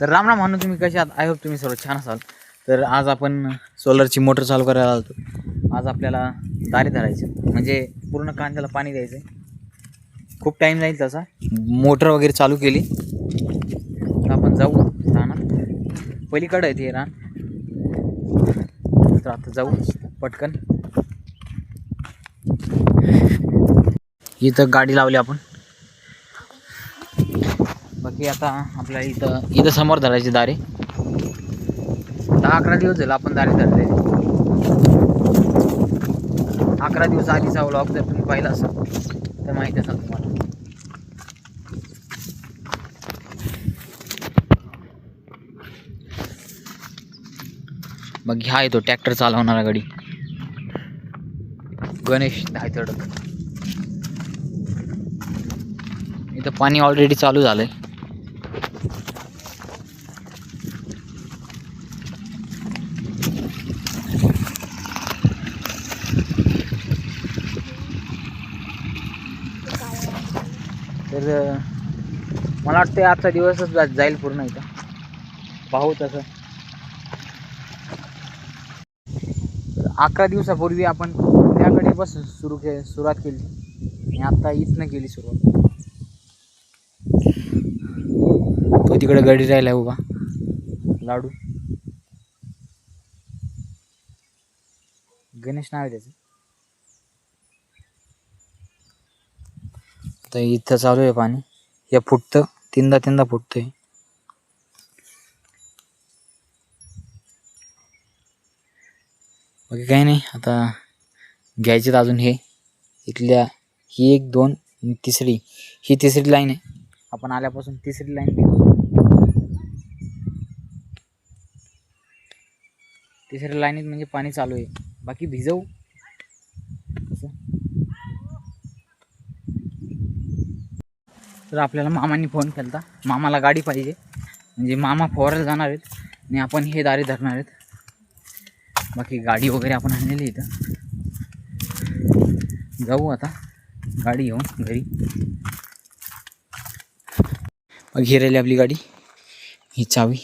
तर राम राम म्हणून तुम्ही कसे आहात? आय होप तुम्ही सर्व छान असाल. तर आज आपण सोलरची मोटर चालू करायला आलो आज आपल्याला दारे धरायचे म्हणजे पूर्ण कांद्याला पाणी द्यायचं खूप टाईम जाईल तसा मोटर वगैरे चालू केली. तर आपण जाऊ रानात. पलीकडं आहे ते रान. तर आता जाऊ पटकन. इथं गाडी लावली आपण. की आता आपल्या इथं इथं समोर धरायचे दारे. दहा अकरा दिवस झालं आपण दारे धरले अकरा दिवस आधीचा व्लॉग जर तुम्ही पाहिला असाल तर माहिती असाल तुम्हाला. मग ह्या येतो ट्रॅक्टर चालवणारा गाडी. गणेश धायतडक इथं पाणी ऑलरेडी चालू झालंय. आहे मला वाटतं आजचा दिवसच जाईल पूर्ण इथं. पाहू तसं. अकरा दिवसापूर्वी आपण त्याकडे बस सुरू के सुरुवात केली. आणि आता इथनं केली सुरुवात. तो तिकडे गडी राहिला उभा. लाडू. गणेश नाव आहे त्याचं. तर इथं चालू आहे पाणी. हे फुटतं. तीनदा तीनदा फुटतंय. बाकी काही नाही आता घ्यायचेत अजून हे. इथल्या ही एक दोन तिसरी. ही तिसरी लाईन आहे. आपण आल्यापासून तिसरी लाईन तिसऱ्या लाईनीत म्हणजे पाणी चालू आहे. बाकी भिजवू. तर आपल्याला मामांनी फोन केला मामाला गाडी पाहिजे. म्हणजे मामा फवारायला जाणार आहेत. आणि आपण हे दारे धरणार आहेत. बाकी गाडी वगैरे आपण आणलेली इथं. जाऊ आता. गाडी घेऊन घरी. मग राहिली आपली गाडी. ही चावी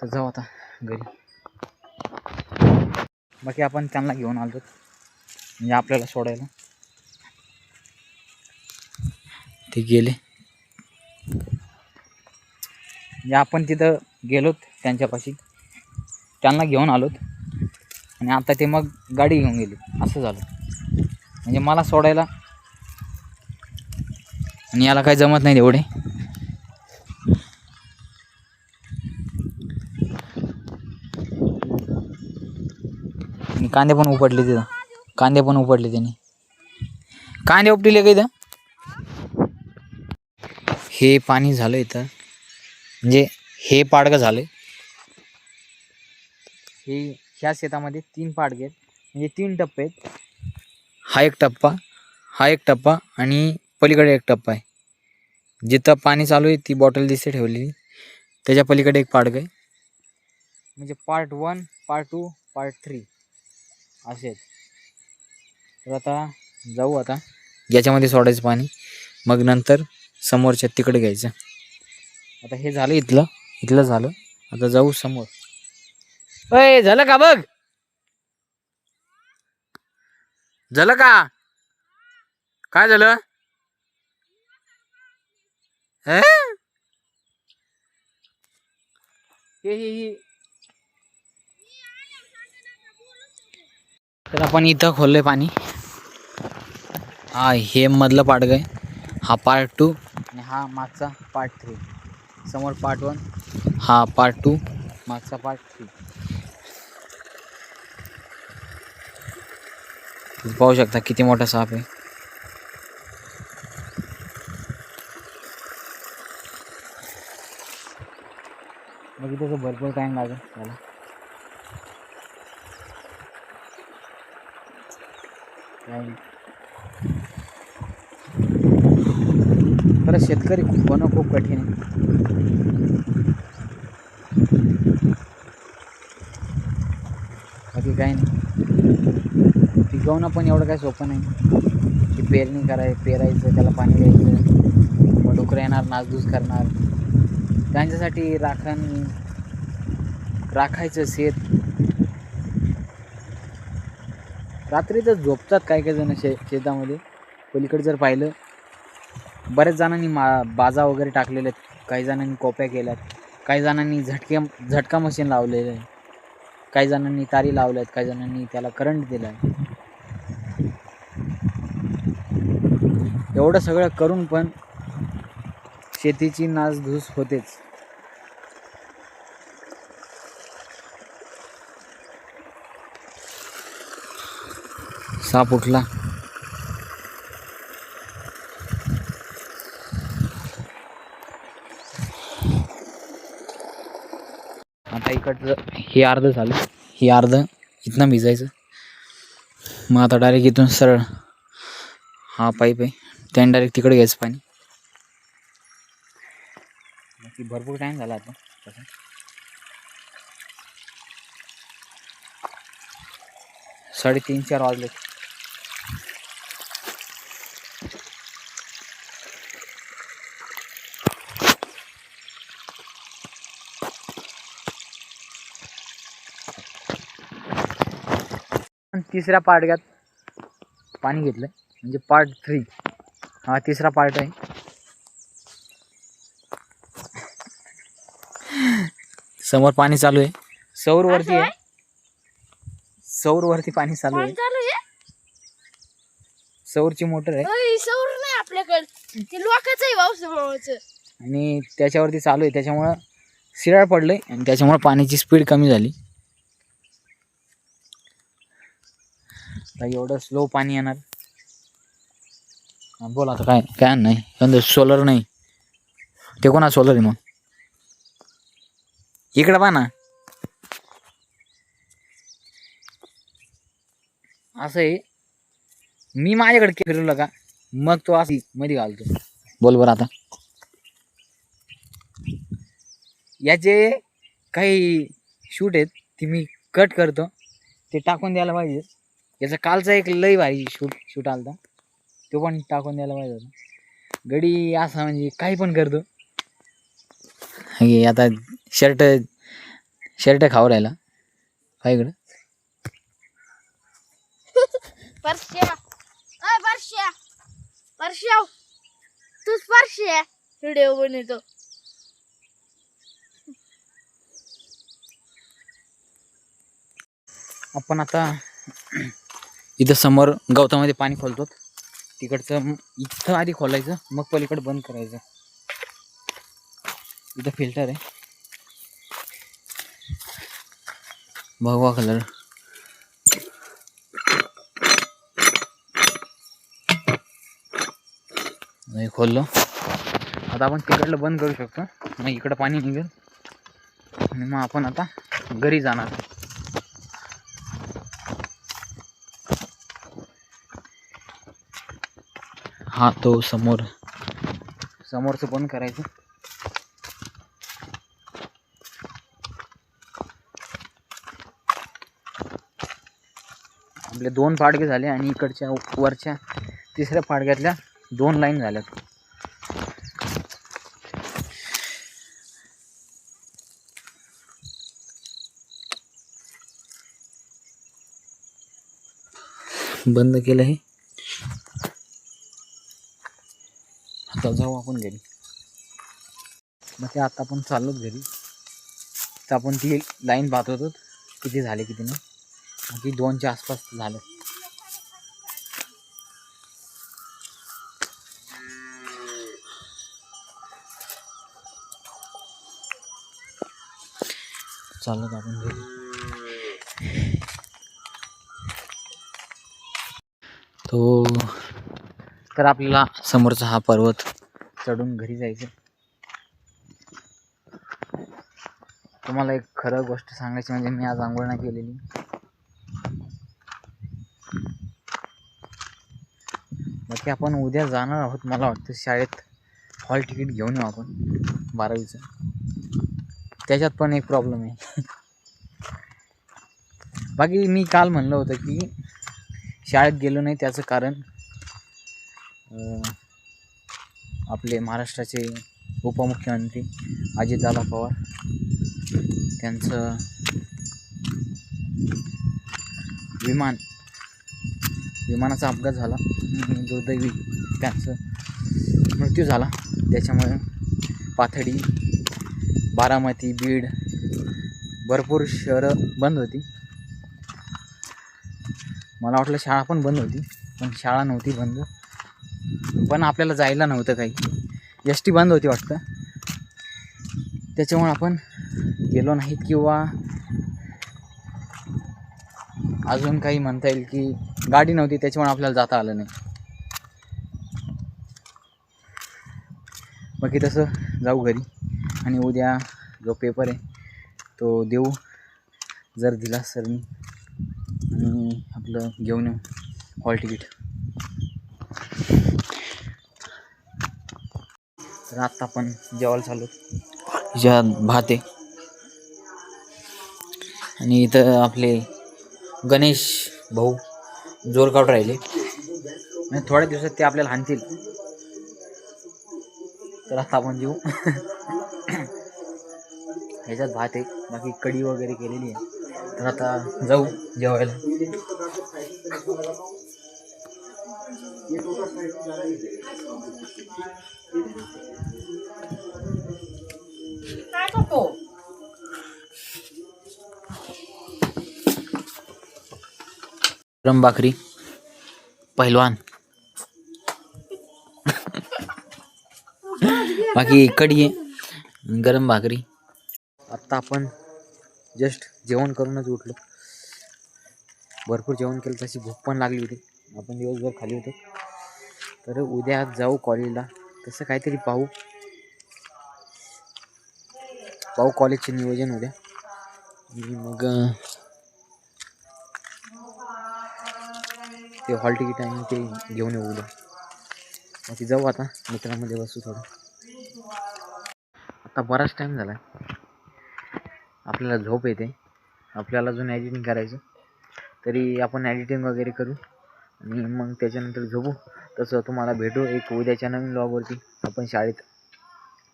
तर जाऊ आता घरी बाकी आपण त्यांना घेऊन आलो म्हणजे आपल्याला सोडायला. ते गेले. म्हणजे आपण तिथं गेलोत त्यांच्यापाशी. त्यांना घेऊन आलोत. आणि आता ते मग गाडी घेऊन गेले. असं झालं. म्हणजे मला सोडायला. आणि याला काही जमत नाही एवढे. आणि कांदे पण उपटले तिथं. कांदे पण उपटले त्याने. कांदे उपटले का इथं? हे पाणी झालं इथं. म्हणजे हे पाडगं झालं. हे ह्या शेतामध्ये तीन पाडगे आहेत. म्हणजे तीन टप्पे आहेत. हा एक टप्पा हा एक टप्पा आणि पलीकडे एक टप्पा आहे. जिथं पाणी चालू आहे ती बॉटल दिसते ठेवलेली. त्याच्या पलीकडे एक पाडगं आहे. म्हणजे part one part two part three असे तर आता जाऊ आता. याच्यामध्ये सोडायचं पाणी. मग नंतर समोरच्या तिकडे घ्यायचं. आता हे झालं इथलं. इथलं झालं. आता जाऊ समोर. अय झालं का बघ? झालं का? काय झालं? हे हे हे हे तर आपण इथं खोललं पाणी. हा हे मधलं पार्ट आहे. हा पार्ट टू आणि हा मागचा पार्ट थ्री समोर पार्ट वन हा पार्ट टू मागचा पार्ट थ्री पाहू शकता किती मोठा साप आहे. मग इथं भरपूर टाईम लागेल त्याला. Time. खरं शेतकरी होणं खूप कठीण आहे. बाकी काही नाही. पिकवणं पण एवढं काही सोपं नाही. की पेरणी कराय पेरायचं त्याला पाणी द्यायचं. मग डुकरं येणार नासधूस करणार. त्यांच्यासाठी राखण राखायचं शेत. रात्री तर झोपतात काही काही जण शे शेतामध्ये. पलीकडे जर पाहिलं बऱ्याच जणांनी मा बाजा वगैरे टाकलेले आहेत. काही जणांनी कोप्या केल्यात. काही जणांनी झटके झटका मशीन लावलेलं आहे. काही जणांनी तारी लावल्या आहेत. काही जणांनी त्याला करंट दिला आहे. एवढं सगळं करून पण शेतीची नासधूस होतेच. साप उठला. आता इकडचं हे अर्ध झालं. हे अर्ध. इथनं भिजायचं. मग आता डायरेक्ट इथून सरळ हा पाईप आहे. त्याने डायरेक्ट तिकडे घ्यायचं पाणी. भरपूर टाईम झाला आता. तसा साडेतीन चार वाजले. तिसऱ्या पार्ट्यात पाणी घेतलं म्हणजे पार्ट थ्री हा तिसरा पार्ट आहे. समोर पाणी चालू आहे. सौर वरती आहे. सौर वरती पाणी चालू आहे. सौरची मोटर आहे. सौर नाही आपल्याकडे. ते लोकांचं आहे पावसामुळेच आणि त्याच्यावरती चालू आहे. त्याच्यामुळं शिराळ पडलंय आणि त्याच्यामुळं पाण्याची स्पीड कमी झाली. आता एवढं स्लो पाणी येणार. बोल आता काय काय नाही. पण सोलर नाही. ते कोणा सोलर आहे मग? इकडं पहा ना. असं आहे. मी माझ्याकडे फिरवलं का? मग तो अशी मध्ये घालतो. बोल बरं आता. याचे काही शूट आहेत ते मी कट करतो. ते टाकून द्यायला पाहिजे. याचा कालचा एक लई भारी शूट शूट आलता. तो पण टाकून द्यायला पाहिजे होता. गडी असा म्हणजे काही पण करतो. हे आता शर्ट शर्ट खाऊ राहिला. काय इकडं परश्या. अय परश्या. परश्या. तूच परश्या. व्हिडिओ बनवतो. आपण आता इथं समोर गवतामध्ये पाणी खोलतो तिकडचं इथं आधी खोलायचं मग पलीकडे बंद करायचं. इथं फिल्टर आहे. भगवा कलर नाही खोललो. आता आपण तिकडलं बंद करू शकतो. मग इकडं पाणी निघेल. आणि मग आपण आता घरी जाणार. हा तो समोर. समोरचं पण करायचं. आपले दोन पाडगे झाले आणि इकडच्या वरच्या तिसऱ्या पाडग्यातल्या दोन लाईन झाल्यात. बंद केलं हे. आता जाऊ आपण घरी. मग ते आता आपण चाललोच घरी. तर आपण ती लाईन पाहत होतो किती झाले किती नाही. मग ती दोनच्या आसपास झालं. चालत आपण घरी. तर आपल्याला समोरचा हा पर्वत चढून घरी जायचं तुम्हाला एक खरं गोष्ट सांगायची म्हणजे मी आज आंघोळ नाही केलेली. बाकी आपण उद्या जाणार आहोत मला वाटतं शाळेत. हॉल तिकीट घेऊन येऊ आपण बारावीचं. त्याच्यात पण एक प्रॉब्लेम आहे. बाकी मी काल म्हणलं होतं की शाळेत गेलो नाही त्याचं कारण आपले महाराष्ट्राचे उपमुख्यमंत्री अजितदादा पवार त्यांचं विमान विमानाचा अपघात झाला. दुर्दैवी त्यांचं मृत्यू झाला. त्याच्यामुळे पाथडी बारामती बीड भरपूर शहरं बंद होती. मला वाटलं शाळा पण बंद होती पण शाळा नव्हती बंद. पण आपल्याला जायला नव्हतं काही. एस टी बंद होती वाटतं. त्याच्यामुळे आपण गेलो नाहीत किंवा अजून काही म्हणता येईल की गाडी नव्हती त्याच्यामुळे आपल्याला जाता आलं नाही. बाकी तसं जाऊ घरी. आणि उद्या जो पेपर आहे तो देऊ. जर दिला सर मी आणि आपलं घेऊन येऊ. हॉल तिकीट तर आत्ता आपण जेवायला चालू ह्याच्यात भात. आहे आणि इथं आपले गणेश भाऊ जोर काढून राहिले. आणि थोड्या दिवसात ते आपल्याला हाणतील. तर आता आपण जेऊ. ह्याच्यात भात आहे. बाकी कढी वगैरे केलेली आहे. तर आता जाऊ जेवायला. गरम भाकरी. पहिलवान. बाकी कढी आहे. गरम भाकरी. आत्ता आपण जस्ट जेवण करूनच उठलो. भरपूर जेवण केलं तशी भूक पण लागली होती. आपण दिवसभर खाली होतो. तर उद्या जाऊ कॉलेजला. तसं काहीतरी पाहू. पाहू कॉलेजचे नियोजन उद्या. मग ते हॉल तिकीट आहे ते घेऊन येऊ उद्या. मग ती जाऊ आता मित्रामध्ये बसू थोडं. आता बराच टाईम झाला आपल्याला झोप येते. आपल्याला अजून ॲडिटिंग करायचं. तरी आपण ॲडिटिंग वगैरे करू. आणि मग त्याच्यानंतर झोपू. तसं तुम्हाला भेटू एक उद्याच्या नवीन लॉगवरती आपण शाळेत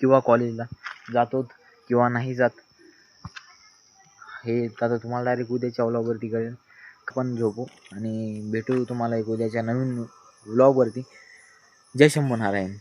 किंवा कॉलेजला जातो किंवा नाही जात. हे आता तुम्हाला डायरेक्ट उद्याच्या व्लॉगवरती कळेल. आपण झोपू. आणि भेटू तुम्हाला एक उद्याच्या नवीन व्लॉगवरती जय शंभू नारायण